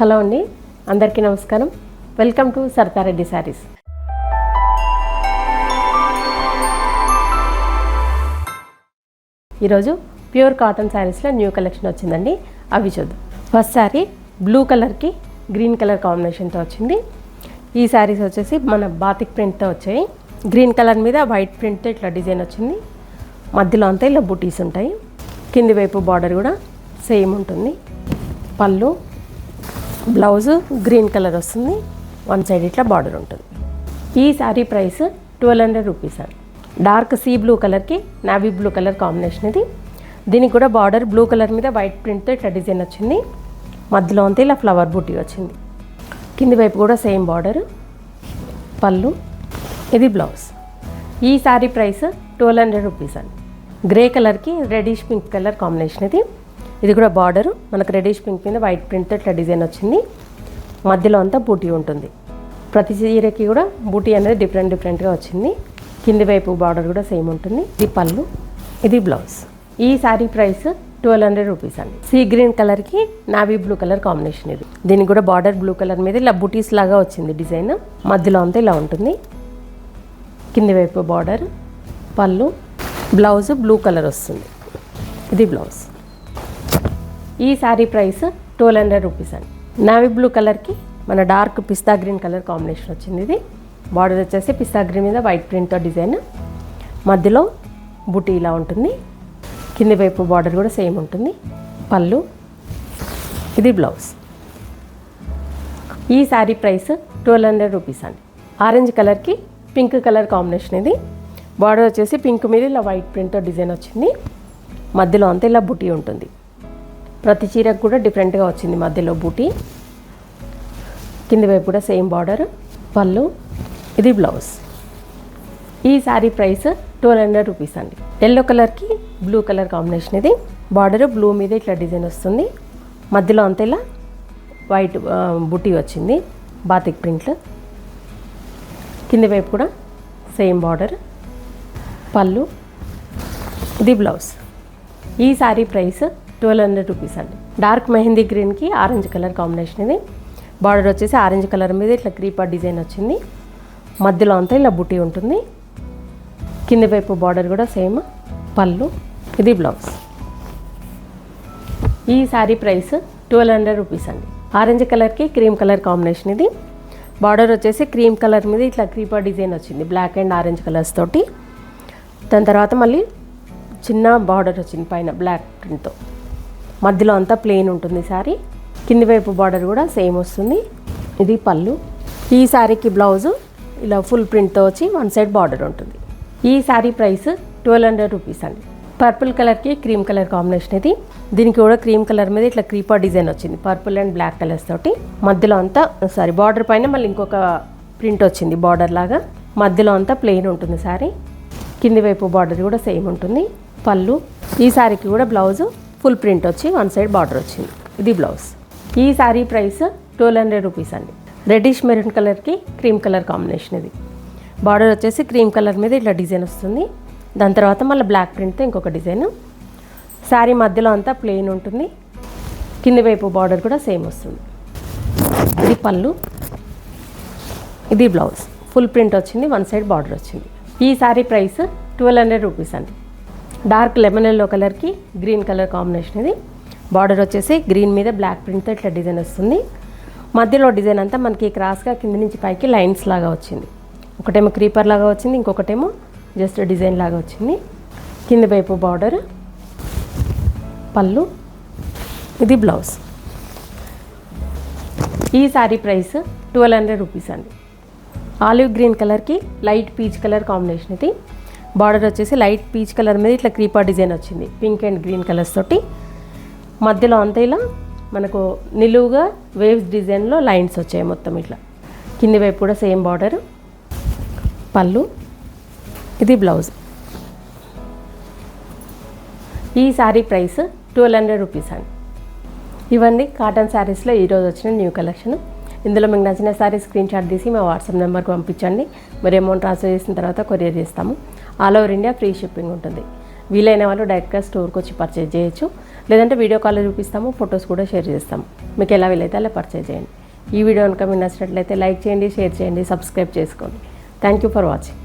Hello అండి అందరికీ నమస్కారం. వెల్కమ్ టు సర్కారెడ్డి శారీస్ ఈరోజు ప్యూర్ కాటన్ శారీస్లో న్యూ కలెక్షన్ వచ్చిందండి. అవి చూద్దాం. ఫస్ట్ శారీ బ్లూ కలర్కి గ్రీన్ కలర్ కాంబినేషన్తో వచ్చింది. ఈ శారీస్ వచ్చేసి మన బాతిక్ ప్రింట్తో వచ్చాయి. గ్రీన్ కలర్ మీద వైట్ ప్రింట్తో ఇట్లా డిజైన్ వచ్చింది. మధ్యలో అంతా ఇలా బుటీస్ ఉంటాయి. కింది వైపు బార్డర్ కూడా సేమ్ ఉంటుంది. పళ్ళు బ్లౌజ్ గ్రీన్ కలర్ వస్తుంది. వన్ సైడ్ ఇట్లా బార్డర్ ఉంటుంది. ఈ sari price twelve hundred rupees అండి. డార్క్ సీ బ్లూ కలర్కి నావీ బ్లూ కలర్ కాంబినేషన్ ఇది. దీనికి కూడా బార్డర్ బ్లూ కలర్ మీద వైట్ ప్రింట్తో ఇట్లా డిజైన్ వచ్చింది. మధ్యలో అంతా ఇలా ఫ్లవర్ బుట్టి వచ్చింది. కింది వైపు కూడా సేమ్ బార్డర్. పళ్ళు. ఇది బ్లౌజ్. ఈ sari price twelve hundred rupees అండి. గ్రే కలర్కి రెడిష్ పింక్ కలర్ కాంబినేషన్ ఇది. ఇది కూడా బార్డర్ మనకు రెడీష్ పింక్ మీద వైట్ ప్రింట్తో ఇట్లా డిజైన్ వచ్చింది. మధ్యలో అంతా బూటీ ఉంటుంది. ప్రతి చీరకి కూడా బూటీ అనేది డిఫరెంట్ డిఫరెంట్గా వచ్చింది. కింది వైపు బార్డర్ కూడా సేమ్ ఉంటుంది. ఇది పళ్ళు ఇది బ్లౌజ్ ఈ sari price twelve hundred rupees అండి. సీ గ్రీన్ కలర్కి నావీ బ్లూ కలర్ కాంబినేషన్ ఇది. దీనికి కూడా బార్డర్ బ్లూ కలర్ మీద ఇలా బుటీస్ లాగా వచ్చింది డిజైన్ మధ్యలో అంతా ఇలా ఉంటుంది. కింది వైపు బార్డర్ పళ్ళు బ్లౌజ్ బ్లూ కలర్ వస్తుంది. ఇది బ్లౌజ్ ఈ sari price twelve hundred rupees అండి. నావీ బ్లూ కలర్కి మన డార్క్ పిస్తా గ్రీన్ కలర్ కాంబినేషన్ వచ్చింది ఇది. బార్డర్ వచ్చేసి పిస్తా గ్రీన్ మీద వైట్ ప్రింట్తో డిజైన్ మధ్యలో బుటీ ఇలా ఉంటుంది. కింది వైపు బార్డర్ కూడా సేమ్ ఉంటుంది. పళ్ళు. ఇది బ్లౌజ్ ఈ sari price twelve hundred rupees అండి. ఆరెంజ్ కలర్కి పింక్ కలర్ కాంబినేషన్ ఇది. బార్డర్ వచ్చేసి పింక్ మీద ఇలా వైట్ ప్రింట్తో డిజైన్ వచ్చింది. మధ్యలో అంతా ఇలా బుటీ ఉంటుంది. ప్రతి చీరకు కూడా డిఫరెంట్గా వచ్చింది మధ్యలో బూటీ. కింది వైపు కూడా సేమ్ బార్డర్ పళ్ళు ఇది బ్లౌజ్. ఈ sari price twelve hundred rupees అండి. ఎల్లో కలర్కి బ్లూ కలర్ కాంబినేషన్ ఇది. బార్డర్ బ్లూ మీద ఇట్లా డిజైన్ వస్తుంది. మధ్యలో అంతేలా వైట్ ఆ, బుటీ వచ్చింది బాతిక్ ప్రింట్లు. కింది వైపు కూడా సేమ్ బార్డర్ పళ్ళు ఇది బ్లౌజ్. ఈ sari price twelve hundred rupees అండి. డార్క్ మెహందీ గ్రీన్కి ఆరెంజ్ కలర్ కాంబినేషన్ ఇది. బార్డర్ వచ్చేసి ఆరెంజ్ కలర్ మీద ఇట్లా క్రీపర్ డిజైన్ వచ్చింది. మధ్యలో అంతా ఇలా బుటీ ఉంటుంది. కింది వైపు బార్డర్ కూడా సేమ్. పళ్ళు. ఇది బ్లౌజ్. ఈ saree price twelve hundred rupees అండి. ఆరెంజ్ కలర్కి క్రీమ్ కలర్ కాంబినేషన్ ఇది. బార్డర్ వచ్చేసి క్రీమ్ కలర్ మీద ఇట్లా క్రీపర్ డిజైన్ వచ్చింది. బ్లాక్ అండ్ ఆరెంజ్ కలర్స్ తోటి. దాని తర్వాత మళ్ళీ చిన్న బార్డర్ వచ్చింది పైన బ్లాక్ ప్రింట్తో. మధ్యలో అంతా ప్లెయిన్ ఉంటుంది శారీ. కింది వైపు బార్డర్ కూడా సేమ్ వస్తుంది. ఇది పళ్ళు. ఈ శారీకి బ్లౌజు ఇలా ఫుల్ ప్రింట్తో వచ్చి వన్ సైడ్ బార్డర్ ఉంటుంది. ఈ saree price twelve hundred rupees అండి. పర్పుల్ కలర్కి క్రీమ్ కలర్ కాంబినేషన్ ఇది. దీనికి కూడా క్రీమ్ కలర్ మీద ఇట్లా క్రీపర్ డిజైన్ వచ్చింది. పర్పుల్ అండ్ బ్లాక్ కలర్స్ తోటి. మధ్యలో అంతా సారీ బార్డర్ పైన మళ్ళీ ఇంకొక ప్రింట్ వచ్చింది బార్డర్ లాగా. మధ్యలో అంతా ప్లెయిన్ ఉంటుంది శారీ. కింది వైపు బార్డర్ కూడా సేమ్ ఉంటుంది. పళ్ళు. ఈ శారీకి కూడా బ్లౌజు ఫుల్ ప్రింట్ వచ్చి వన్ సైడ్ బార్డర్ వచ్చింది. ఇది బ్లౌజ్. ఈ saree price twelve hundred rupees అండి. రెడ్డిష్ మెరూన్ కలర్కి క్రీమ్ కలర్ కాంబినేషన్ ఇది. బార్డర్ వచ్చేసి క్రీమ్ కలర్ మీద ఇట్లా డిజైన్ వస్తుంది. దాని తర్వాత మళ్ళీ బ్లాక్ ప్రింట్తో ఇంకొక డిజైన్ శారీ మధ్యలో అంతా ప్లెయిన్ ఉంటుంది. కింది వైపు బార్డర్ కూడా సేమ్ వస్తుంది. ఇది పళ్ళు. ఇది బ్లౌజ్ ఫుల్ ప్రింట్ వచ్చింది వన్ సైడ్ బార్డర్ వచ్చింది. ఈ saree price twelve hundred rupees అండి. డార్క్ లెమన్ ఎల్లో కలర్కి గ్రీన్ కలర్ కాంబినేషన్ ఇది. బార్డర్ వచ్చేసి గ్రీన్ మీద బ్లాక్ ప్రింట్తో ఇట్లా డిజైన్ వస్తుంది. మధ్యలో డిజైన్ అంతా మనకి క్రాస్గా కింద నుంచి పైకి లైన్స్ లాగా వచ్చింది. ఒకటేమో క్రీపర్ లాగా వచ్చింది ఇంకొకటేమో జస్ట్ డిజైన్ లాగా వచ్చింది. కింద వైపు బార్డర్ పళ్ళు ఇది బ్లౌజ్. ఈ saree price twelve hundred rupees అండి. ఆలివ్ గ్రీన్ కలర్కి లైట్ పీచ్ కలర్ కాంబినేషన్ ఇది. బార్డర్ వచ్చేసి లైట్ పీచ్ కలర్ మీద ఇట్లా క్రీపా డిజైన్ వచ్చింది. పింక్ అండ్ గ్రీన్ కలర్స్ తోటి. మధ్యలో అంతా ఇలా మనకు నిలువుగా వేవ్స్ డిజైన్లో లైన్స్ వచ్చాయి మొత్తం ఇట్లా. కింది వైపు కూడా సేమ్ బార్డర్. పళ్ళు. ఇది బ్లౌజ్. ఈ saree price twelve hundred rupees అండి. ఇవన్నీ కాటన్ శారీస్లో ఈరోజు వచ్చిన న్యూ కలెక్షన్. ఇందులో మీకు నచ్చిన శారీ స్క్రీన్ షాట్ తీసి మా వాట్సాప్ నెంబర్కి పంపించండి. మరి అమౌంట్ ట్రాన్స్ఫర్ చేసిన తర్వాత కొరియర్ చేస్తాము. All over India free shipping ఉంటుంది. వీలైన వాళ్ళు డైరెక్ట్గా స్టోర్కి వచ్చి పర్చేజ్ చేయొచ్చు. లేదంటే వీడియో కాల్ చూపిస్తాము ఫొటోస్ కూడా షేర్ చేస్తాము. మీకు ఎలా వీలైతే అలా పర్చేజ్ చేయండి. ఈ వీడియో కనుక మీకు నచ్చినట్లయితే లైక్ చేయండి షేర్ చేయండి సబ్స్క్రైబ్ చేసుకోండి. Thank you for watching.